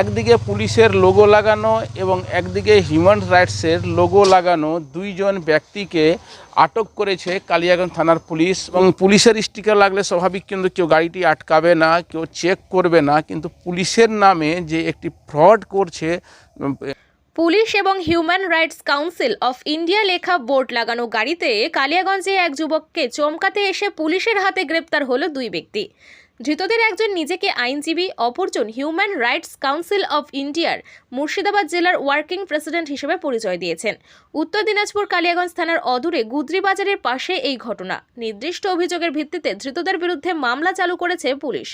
একদিকে পুলিশের লোগো লাগানো এবং একদিকে হিউম্যান রাইটসের লোগো লাগানো দুইজন ব্যক্তিকে আটক করেছে কালিয়াগঞ্জ থানার পুলিশ এবং পুলিশের স্টিকার লাগলে স্বাভাবিক কিন্তু কেউ গাড়িটি আটকাবে না, কেউ চেক করবে না, কিন্তু পুলিশের নামে যে একটি ফ্রড করছে পুলিশ এবং human rights council of India লেখা বোর্ড লাগানো গাড়িতে কালিয়াগঞ্জে এক যুবককে চমকাতে এসে পুলিশের হাতে গ্রেপ্তার হলো দুই ব্যক্তি। ধৃতদের একজন নিজেকে আইনজীবী, অপরজন হিউম্যান রাইটস কাউন্সিল অফ ইন্ডিয়ার মুর্শিদাবাদ জেলার ওয়ার্কিং প্রেসিডেন্ট হিসেবে পরিচয় দিয়েছেন। উত্তর দিনাজপুর কালিয়াগঞ্জ থানার অদূরে গুদ্রি বাজারের পাশে এই ঘটনা। নির্দিষ্ট অভিযোগের ভিত্তিতে ধৃতদের বিরুদ্ধে মামলা চালু করেছে পুলিশ।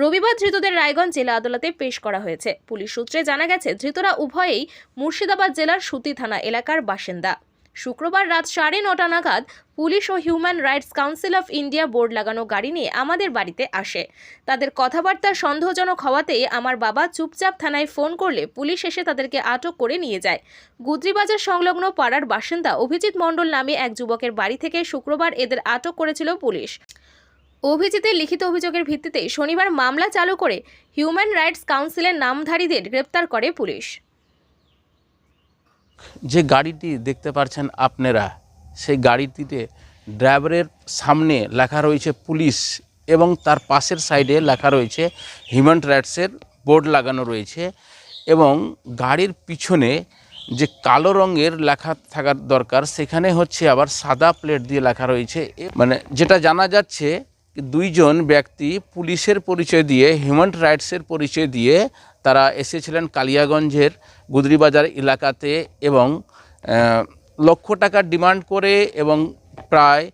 রবিবার ধৃতদের রায়গঞ্জ জেলা আদালতে পেশ করা হয়েছে। পুলিশ সূত্রে জানা গেছে, ধৃতরা উভয়েই মুর্শিদাবাদ জেলার সুতি থানা এলাকার বাসিন্দা। শুক্রবার রাত সাড়ে নটা নাগাদ police O human rights council of India board লাগানো গাড়ি নিয়ে আমাদের বাড়িতে আসে। তাদের কথাবার্তা সন্দেহজনক হওয়াতেই আমার বাবা চুপচাপ থানায় ফোন করলে পুলিশ এসে তাদেরকে আটক করে নিয়ে যায়। গুদ্রিবাজার সংলগ্ন পাড়ার বাসিন্দা অভিজিৎ মণ্ডল নামে এক যুবকের বাড়ি থেকে শুক্রবার এদের আটক করেছিল পুলিশ। অভিজিতের লিখিত অভিযোগের ভিত্তিতে শনিবার মামলা চালু করে হিউম্যান রাইটস কাউন্সিলের নামধারীদের গ্রেপ্তার করে পুলিশ। যে গাড়িটি দেখতে পারছেন আপনারা, সেই গাড়িটিতে ড্রাইভারের সামনে লেখা রয়েছে পুলিশ এবং তার পাশের সাইডে লেখা রয়েছে হিউম্যান রাইটসের বোর্ড লাগানো রয়েছে এবং গাড়ির পিছনে যে কালো রঙের লেখা থাকার দরকার, সেখানে হচ্ছে আবার সাদা প্লেট দিয়ে লেখা রয়েছে। মানে যেটা জানা যাচ্ছে দুইজন ব্যক্তি পুলিশের পরিচয় দিয়ে হিউম্যান রাইটসের পরিচয় দিয়ে তারা এসেছিলেন কালিয়াগঞ্জের গুদরিবাজার এলাকাতে এবং লক্ষ টাকার ডিমান্ড করে এবং প্রায়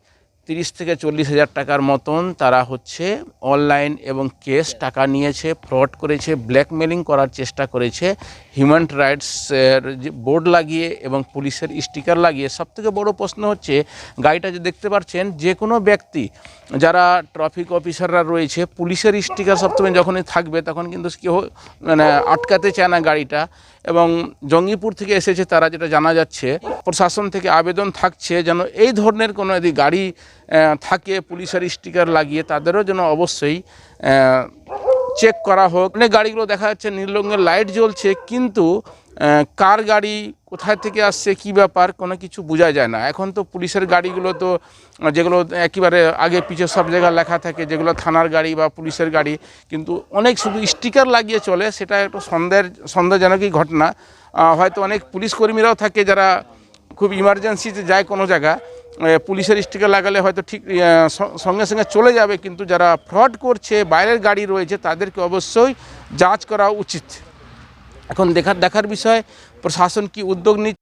তিরিশ থেকে চল্লিশ হাজার টাকার মতন তারা হচ্ছে অনলাইন এবং কেস টাকা নিয়েছে ফ্রড করেছে ব্ল্যাকমেলিং করার চেষ্টা করেছে হিউম্যান রাইটসের যে বোর্ড লাগিয়ে এবং পুলিশের স্টিকার লাগিয়ে। সবথেকে বড় প্রশ্ন হচ্ছে গাড়িটা যে দেখতে পাচ্ছেন যে কোনো ব্যক্তি যারা ট্রাফিক অফিসাররা রয়েছে পুলিশের স্টিকার সবসময় যখনই থাকবে তখন কিন্তু কেউ মানে আটকাতে চায় না গাড়িটা। এবং জঙ্গিপুর থেকে এসেছে তারা যেটা জানা যাচ্ছে প্রশাসন থেকে আবেদন থাকছে যেন এই ধরনের কোনো যদি গাড়ি থাকে, পুলিশের স্টিকার লাগিয়ে তাদেরও যেন অবশ্যই চেক করা হোক। অনেক গাড়িগুলো দেখা যাচ্ছে নীল রঙের লাইট জ্বলছে, কিন্তু কার গাড়ি কোথায় থেকে আসছে, কি ব্যাপার, কোনো কিছু বোঝা যায় না। এখন তো পুলিশের গাড়িগুলো তো, যেগুলো একেবারে আগে পিছে সব জায়গায় লেখা থাকে, যেগুলো থানার গাড়ি বা পুলিশের গাড়ি, কিন্তু অনেক শুধু স্টিকার লাগিয়ে চলে, সেটা একটু সন্দেহের সন্দেহজনকই ঘটনা। হয়তো অনেক পুলিশ কর্মীরাও থাকে যারা খুব ইমার্জেন্সিতে যায় কোনো জায়গা পুলিশের স্টিকার লাগালে হয়তো ঠিক সঙ্গে সঙ্গে চলে যাবে, কিন্তু যারা ফ্রড করছে, বাইরের গাড়ি রয়েছে, তাদেরকে অবশ্যই যাচ করা উচিত। এখন দেখার দেখার বিষয়, প্রশাসন কি উদ্যোগ নিচ্ছে?